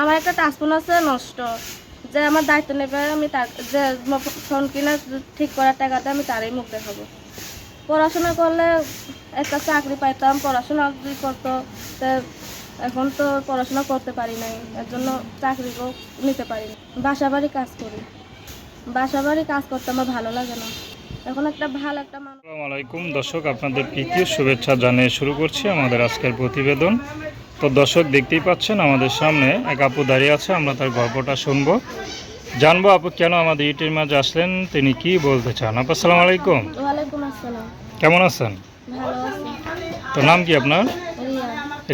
আমার একটা টাচফোন আছে, নষ্ট। যে আমার দায়িত্ব নেবে, আমি তার যে ফোন কিনা ঠিক করার টাকাতে আমি তারই মুখ দেখাবো। পড়াশোনা করলে একটা চাকরি পাইতাম, পড়াশোনা যদি করতো এখন তো পড়াশোনা করতে পারি নাই, এর জন্য চাকরিও নিতে পারি বাসা বাড়ি কাজ করি। বাসা বাড়ি কাজ করতে আমার ভালো লাগে না। এখন একটা ভালো একটা আলাইকুম। দর্শক, আপনাদের প্রীতি শুভেচ্ছা জানিয়ে শুরু করছি আমাদের আজকের প্রতিবেদন। তো দর্শক দেখতেই পাচ্ছেন আমাদের সামনে এক আপু দাঁড়িয়ে আছে আমরা তার গল্পটা শুনব। জানব আপু কেন আমাদের ইউটির মাঝে আসলেন তিনি কি বলতে চান? আপু আসসালামু আলাইকুম। কেমন আছেন? তো নাম কি আপনার?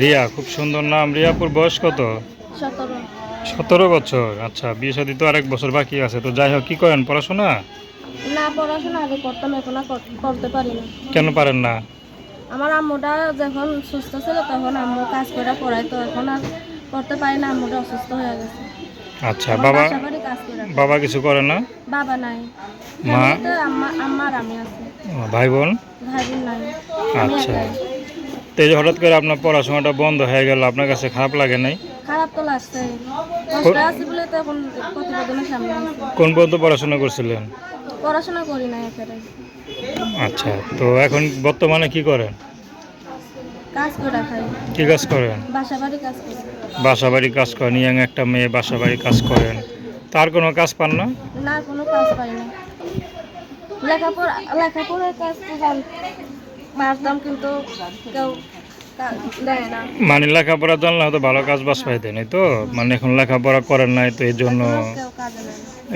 রিয়া। খুব সুন্দর নাম। রিয়াপুর বয়স কত? সতেরো। বছর। আচ্ছা বিয়ে শাদী তো আরেক বছর বাকি আছে তো যাই হোক কী করেন? পড়াশোনা? না পড়াশোনা আগে করতাম এখন করতে পারি না। কেন পারেন না? আমার আম্মুটা যখন সুস্থ ছিল তখন আম্মু কাজ করে পড়াই তো এখন আর করতে পারি না আম্মুটা অসুস্থ হয়ে গেছে। আচ্ছা বাবা বাবা কিছু করে না? বাবা নাই। মা? আর আমি আছি। ভাই বোন ভাই বোন নাই আচ্ছা। একাই তো এই যে হঠাৎ করে আপনার পড়াশোনাটা বন্ধ হয়ে গেল আপনার কাছে খারাপ লাগে নাই? খারাপ তো লাগছে। কষ্ট আছে বলে তো এখন প্রতিবেদনের সামনে কোন পর্যন্ত পড়াশোনা করছিলেন? পড়াশোনা করি না একেবারে। আচ্ছা তো এখন বর্তমানে কি করেন? কাজ করে খাই কি কাজ করেন? বাসা বাড়ি কাজ করি। বাসা কাজ করেন ইয়াং একটা মেয়ে বাসা বাড়ি কাজ করেন। তার কোনো কাজ পান না? না কোনো কাজ পাই না। লেখাপড়া লেখাপড়ার কাজ তো কিন্তু কেউ মানে লেখাপড়া জানলে হয়তো ভালো কাজ বাস পাইতেন তো? মানে এখন লেখাপড়া করেন নাই তো এই জন্য।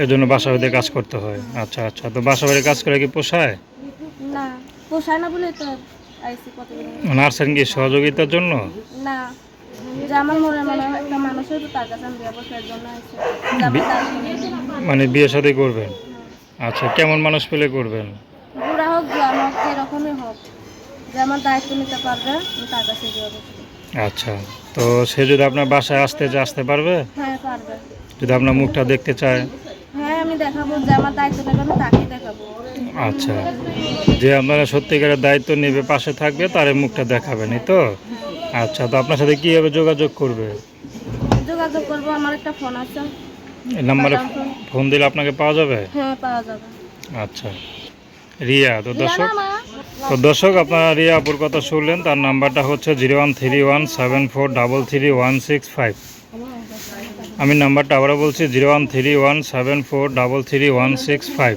এই জন্য বাসা বাড়িতে কাজ করতে হয়। আচ্ছা আচ্ছা তো বাসা বাড়ি কাজ করে কি পোষায়? না পোষায় না বলে তো আইসি প্রতিদিন নার্সেন কি সহযোগিতার জন্য? না যে আমার মনে মনে একটা মানুষের তো তার কাছে আমি ব্যবসার জন্য আইসি। যে আমার দায়িত্ব মানে বিয়ে সাথে করবেন? আচ্ছা কেমন মানুষ পেলে করবেন? বুড়া হোক জোয়ান হোক যেরকমই হোক যে আমার দায়িত্ব নিতে পারবে আমি তার কাছে দিয়ে দেবো। আচ্ছা তো সে যদি আপনার বাসায় আসতে চায় আসতে পারবে? হ্যাঁ পারবে। যদি আপনার মুখটা দেখতে চায়? হ্যাঁ আমি দেখাবো যে আমার দায়িত্ব নেবে আমি তাকেই দেখাবো। আচ্ছা। যে আপনারা সত্যিকারের দায়িত্ব নেবে পাশে থাকবে তার এই মুখটা দেখাবেন এই তো? আচ্ছা তো আপনার সাথে কীভাবে যোগাযোগ করবে? যোগাযোগ করব আমার একটা ফোন আছে। এই নাম্বারে ফোন। ফোন দিলে আপনাকে পাওয়া যাবে? হ্যাঁ পাওয়া যাবে। আচ্ছা। রিয়া তো দর্শক তো দর্শক আপনারা রিয়া আপুর কথা শুনলেন তার নাম্বারটা হচ্ছে zero one three one seven four double three one six five. আমি নাম্বারটা আবারও বলছি zero one three one seven four double three one six five.